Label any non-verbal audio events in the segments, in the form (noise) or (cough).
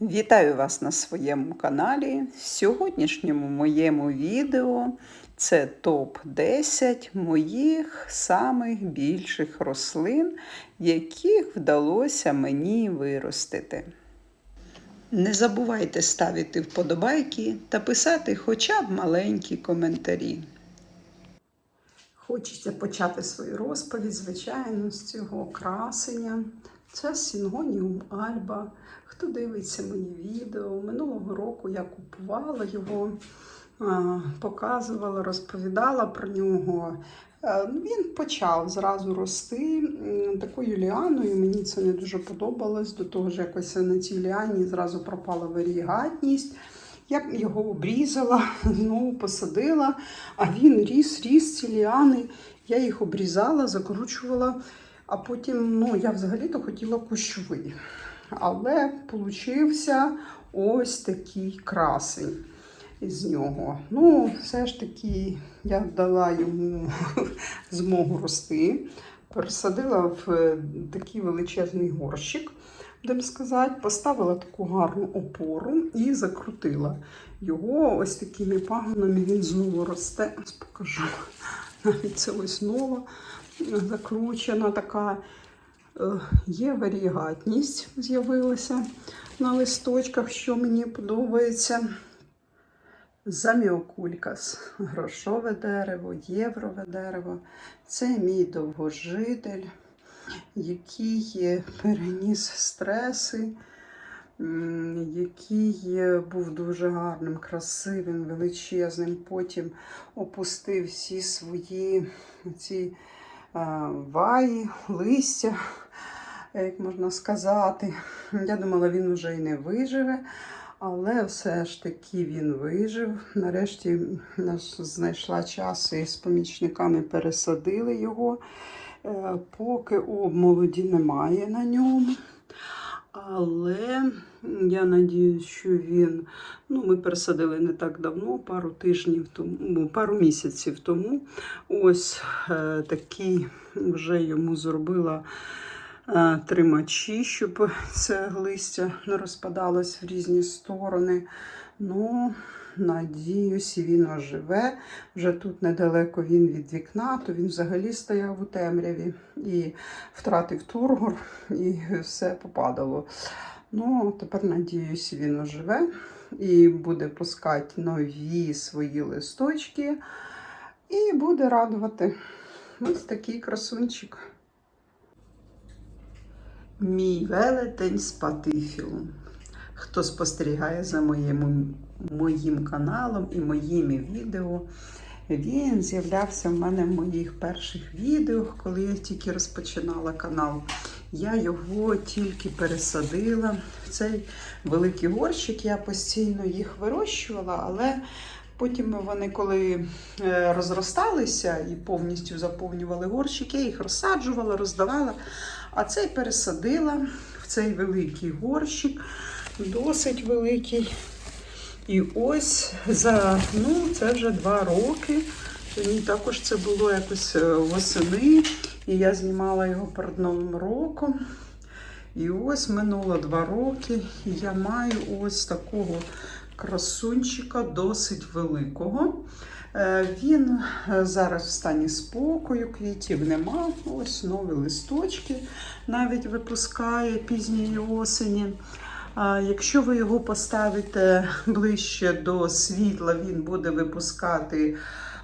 Вітаю вас на своєму каналі. В сьогоднішньому моєму відео це топ-10 моїх самих більших рослин, яких вдалося мені виростити. Не забувайте ставити вподобайки та писати хоча б маленькі коментарі. Хочеться почати свою розповідь, звичайно, з цього красення. Це Сінгоніум Альба. Хто дивиться мої відео, минулого року я купувала його, показувала, розповідала про нього. Він почав зразу рости такою ліаною. Мені це не дуже подобалось. До того ж, якось на цій ліані зразу пропала варігатність. Я його обрізала, знову (laughs) посадила, а він ріс, ріс ці ліани. Я їх обрізала, закручувала, а потім ну, я взагалі-то хотіла кущовий. Але получився ось такий красень із нього. Ну, все ж таки, я дала йому (laughs) змогу рости, пересадила в такий величезний горщик будемо сказати, поставила таку гарну опору і закрутила його ось такими пагонами. Він знову росте. Ось покажу. Навіть це ось нова закручена така. Є варігатність, з'явилася на листочках, що мені подобається. Заміокулькас, грошове дерево, єврове дерево. Це мій довгожитель який переніс стреси, який був дуже гарним, красивим, величезним. Потім опустив всі свої ці ваї, листя, як можна сказати. Я думала, він вже і не виживе. Але все ж таки він вижив. Нарешті знайшла час і з помічниками пересадили його. Е, поки обмолоді немає на ньому. Але я надію, що він, ну, ми пересадили не так давно, пару тижнів тому, ну, пару місяців тому. Ось е, такий вже йому зробила е, тримачі, щоб це листя не розпадалось в різні сторони. Ну, Надіюсь, він оживе. Вже тут недалеко він від вікна, то він взагалі стояв у темряві і втратив тургор, і все попадало. Ну, тепер, надіюсь, він оживе і буде пускати нові свої листочки, і буде радувати ось такий красунчик. Мій велетень з патифілом. Хто спостерігає за моїм, моїм каналом і моїми відео, він з'являвся в мене в моїх перших відео, коли я тільки розпочинала канал. Я його тільки пересадила в цей великий горщик. Я постійно їх вирощувала, але потім вони, коли е, розросталися і повністю заповнювали горщик, я їх розсаджувала, роздавала. А цей пересадила в цей великий горщик досить великий. І ось за, ну, це вже два роки. Мені також це було якось е, восени. І я знімала його перед Новим роком. І ось минуло два роки. І я маю ось такого красунчика, досить великого. Е, він е, зараз в стані спокою, квітів нема. Ось нові листочки навіть випускає пізньої осені. Якщо ви його поставите ближче до світла, він буде випускати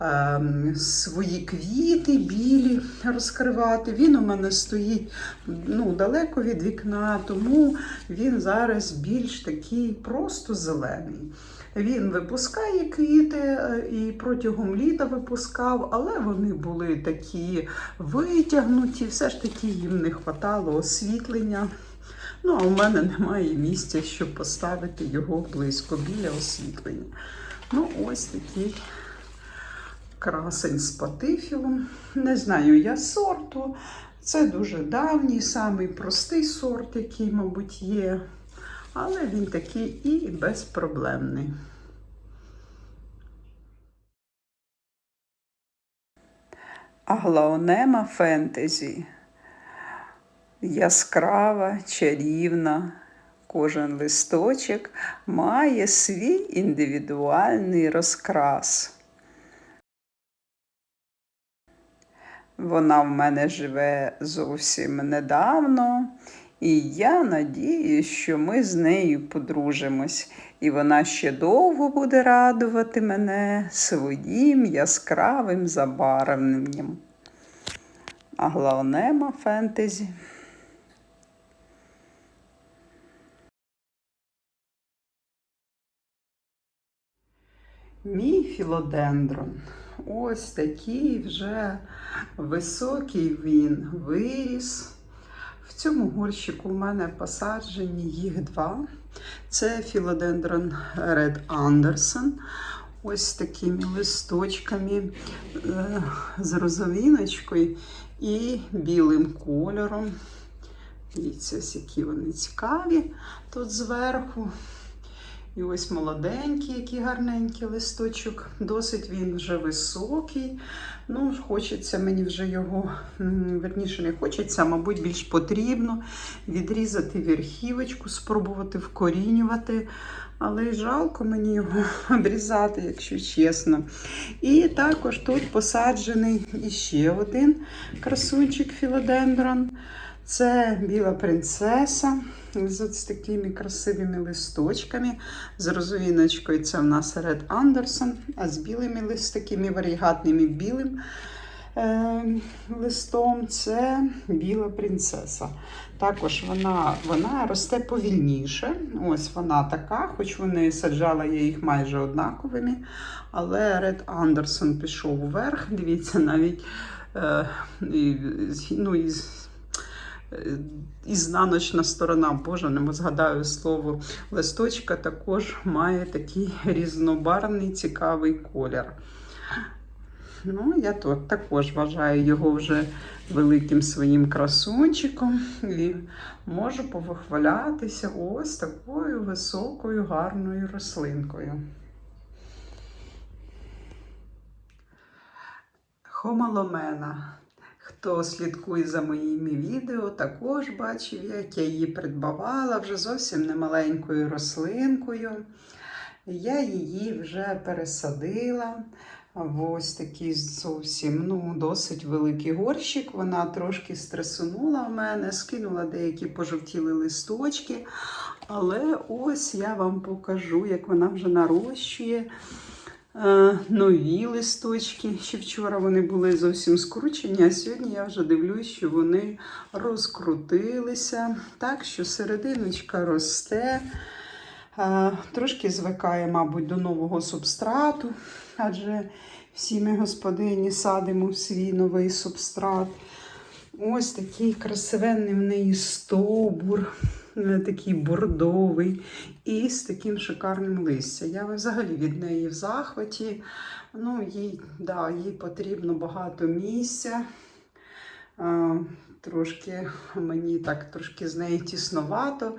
ем, свої квіти, білі розкривати. Він у мене стоїть ну, далеко від вікна, тому він зараз більш такий просто зелений. Він випускає квіти е, і протягом літа випускав, але вони були такі витягнуті, все ж таки їм не вистачало освітлення. Ну, а у мене немає місця, щоб поставити його близько біля освітлення. Ну, ось такий красень з патифілом. Не знаю я сорту. Це дуже давній, самий простий сорт, який, мабуть, є. Але він такий і безпроблемний. Аглаонема фентезі яскрава, чарівна, Кожен листочок має свій індивідуальний розкрас. Вона в мене живе зовсім недавно, і я надію, що ми з нею подружимось, і вона ще довго буде радувати мене своїм яскравим забарвленням. А головне фентезі. Мій філодендрон. Ось такий вже високий він виріс. В цьому горщику в мене посаджені їх два. Це філодендрон Red Anderson. Ось такими листочками е, з розовиночкою і білим кольором. Дивіться, які вони цікаві тут зверху. І ось молоденький, який гарненький листочок. Досить він вже високий. Ну, хочеться мені вже його, верніше, не хочеться, мабуть, більш потрібно відрізати верхівочку, спробувати вкорінювати. Але й жалко мені його (laughs) обрізати, якщо чесно. І також тут посаджений іще один красунчик філодендрон. Це біла принцеса з такими красивими листочками. З розовіночкою це в нас Ред Андерсон, а з білими лист, такими варігатними білим е, листом це біла принцеса. Також вона вона росте повільніше. Ось вона така, хоч вони саджала я їх майже однаковими. Але Ред Андерсон пішов вверх. Дивіться, навіть е, ну, і, Ізнаночна сторона, Боже, не згадаю слово листочка, також має такий різнобарвний цікавий колір. Ну, Я тут також вважаю його вже великим своїм красунчиком і можу повихвалятися ось такою високою гарною рослинкою. Хомаломена. Хто слідкує за моїми відео, також бачив, як я її придбавала вже зовсім немаленькою рослинкою. Я її вже пересадила в ось такий зовсім ну, досить великий горщик. Вона трошки стресунула в мене, скинула деякі пожовтіли листочки. Але ось я вам покажу, як вона вже нарощує. Е, нові листочки. Ще вчора вони були зовсім скручені, а сьогодні я вже дивлюсь, що вони розкрутилися. Так що серединочка росте, е, трошки звикає, мабуть, до нового субстрату, адже всі ми господині садимо в свій новий субстрат. Ось такий красивенний в неї стовбур. Е, такий бордовий і з таким шикарним листям. Я взагалі від неї в захваті. Ну, їй, да, їй потрібно багато місця. А, Трошки мені так трошки з неї тісновато,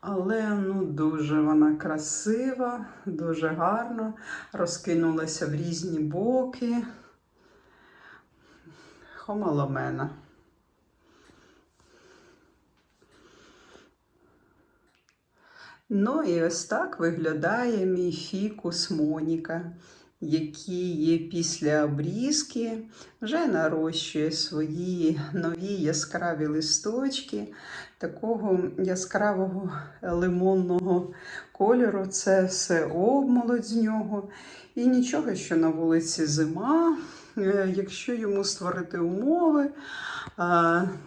але ну, дуже вона красива, дуже гарно, розкинулася в різні боки. Хомаломена. Ну і ось так виглядає мій фікус Моніка, який є після обрізки, вже нарощує свої нові яскраві листочки, такого яскравого лимонного кольору. Це все обмолодь з нього. І нічого, що на вулиці зима. Е, якщо йому створити умови,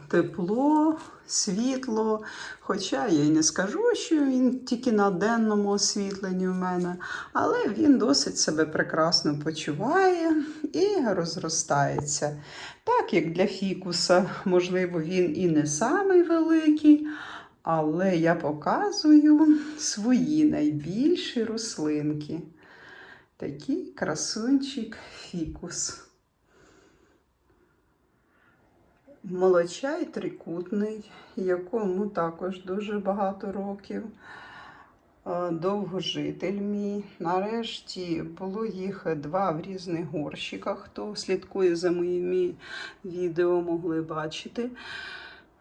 тепло, світло. Хоча я й не скажу, що він тільки на денному освітленні в мене, але він досить себе прекрасно почуває і розростається. Так як для фікуса, можливо, він і не самий великий. Але я показую свої найбільші рослинки. Такий красунчик фікус. Молочай трикутний, якому також дуже багато років. Е, довгожитель мій. Нарешті було їх два в різних горщиках. Хто слідкує за моїми відео, могли бачити.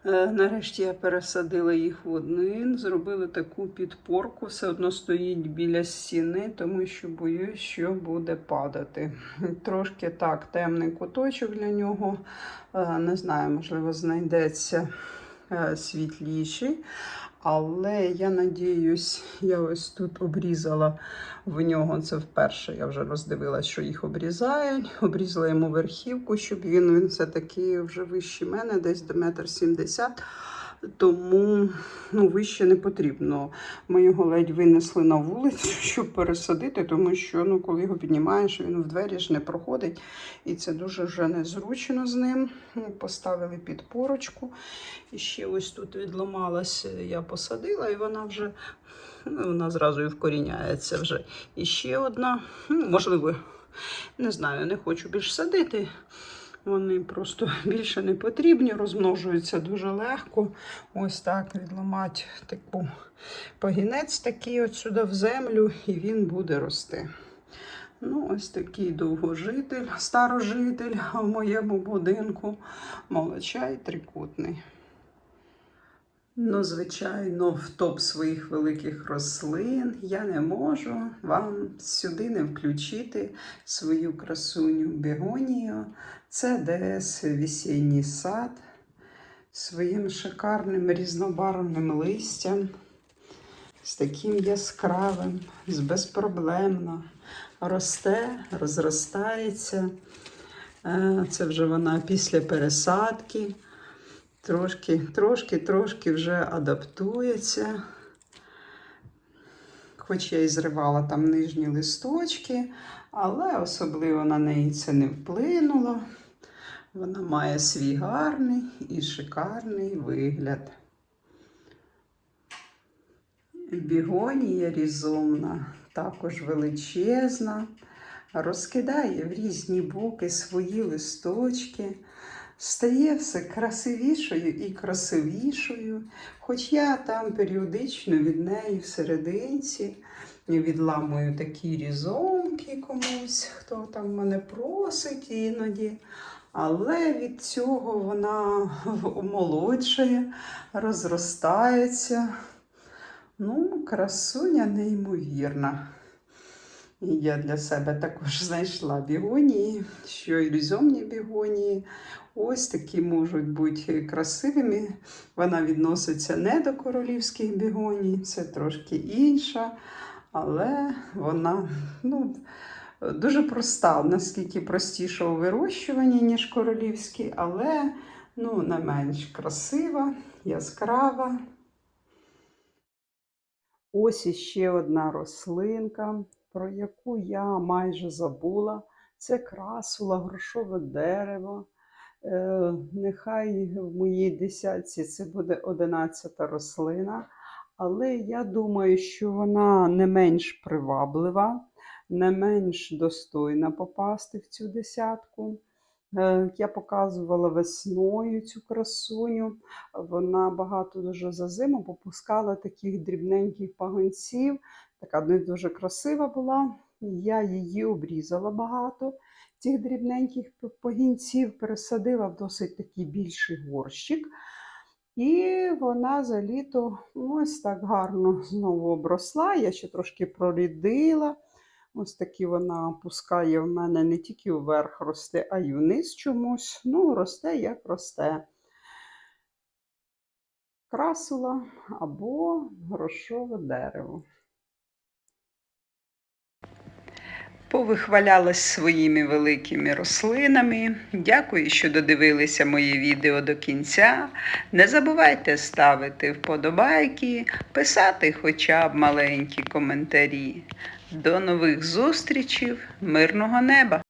Е, Нарешті я пересадила їх в один, зробила таку підпорку, все одно стоїть біля стіни, тому що боюсь, що буде падати. Трошки так, темний куточок для нього. Е, Не знаю, можливо, знайдеться е, світліший. Але я надіюсь, я ось тут обрізала в нього. Це вперше. Я вже роздивилась, що їх обрізають. Обрізала йому верхівку, щоб він, він все-таки вже вищий мене, десь до метр сімдесят. Тому ну, вище не потрібно. Ми його ледь винесли на вулицю, (laughs) щоб пересадити, тому що ну, коли його піднімаєш, він в двері ж не проходить. І це дуже вже незручно з ним. Ну, Поставили підпорочку. І ще ось тут відламалась, я посадила, і вона вже ну, вона зразу і вкоріняється вже. І ще одна, ну, можливо, не знаю, не хочу більш садити. Вони просто (laughs) більше не потрібні, розмножуються дуже легко. Ось так відламати таку пагінець такий от сюди в землю, і він буде рости. Ну, ось такий довгожитель, старожитель в моєму будинку. Молочай трикутний. Ну, звичайно, в топ своїх великих рослин я не можу вам сюди не включити свою красуню бегонію. Це ДС весінній сад своїм шикарним різнобарвним листям, з таким яскравим, з безпроблемно росте, розростається. Е, Це вже вона після пересадки. Трошки, трошки, трошки вже адаптується. Хоч я і зривала там нижні листочки, але особливо на неї це не вплинуло. Вона має свій гарний і шикарний вигляд. Бігонія різомна, також величезна, розкидає в різні боки свої листочки стає все красивішою і красивішою. Хоч я там періодично від неї всерединці відламую такі різомки комусь, хто там мене просить іноді. Але від цього вона омолоджує, розростається. Ну, красуня неймовірна. Я для себе також (laughs) знайшла бігонії, що і різомні бігонії. Ось такі можуть бути красивими. Вона відноситься не до королівських бігоній, це трошки інша, але вона ну, дуже проста, наскільки простіша у вирощуванні, ніж королівські, але ну, не менш красива, яскрава. Ось іще одна рослинка, про яку я майже забула. Це красула, грошове дерево. Е, нехай в моїй десятці це буде одинадцята рослина, але я думаю, що вона не менш приваблива, не менш достойна попасти в цю десятку. Е, Я показувала весною цю красуню. Вона багато дуже за зиму попускала таких дрібненьких пагонців. Така не дуже красива була. Я її обрізала багато цих дрібненьких погінців, пересадила в досить такий більший горщик. І вона за літо ось так гарно знову обросла. Я ще трошки прорідила. Ось такі вона опускає в мене не тільки вверх росте, а й вниз чомусь. Ну, росте, як росте. Красула або грошове дерево. Повихвалялась своїми великими рослинами. Дякую, що додивилися моє відео до кінця. Не забувайте ставити вподобайки, писати хоча б маленькі коментарі. До нових зустрічей, мирного неба!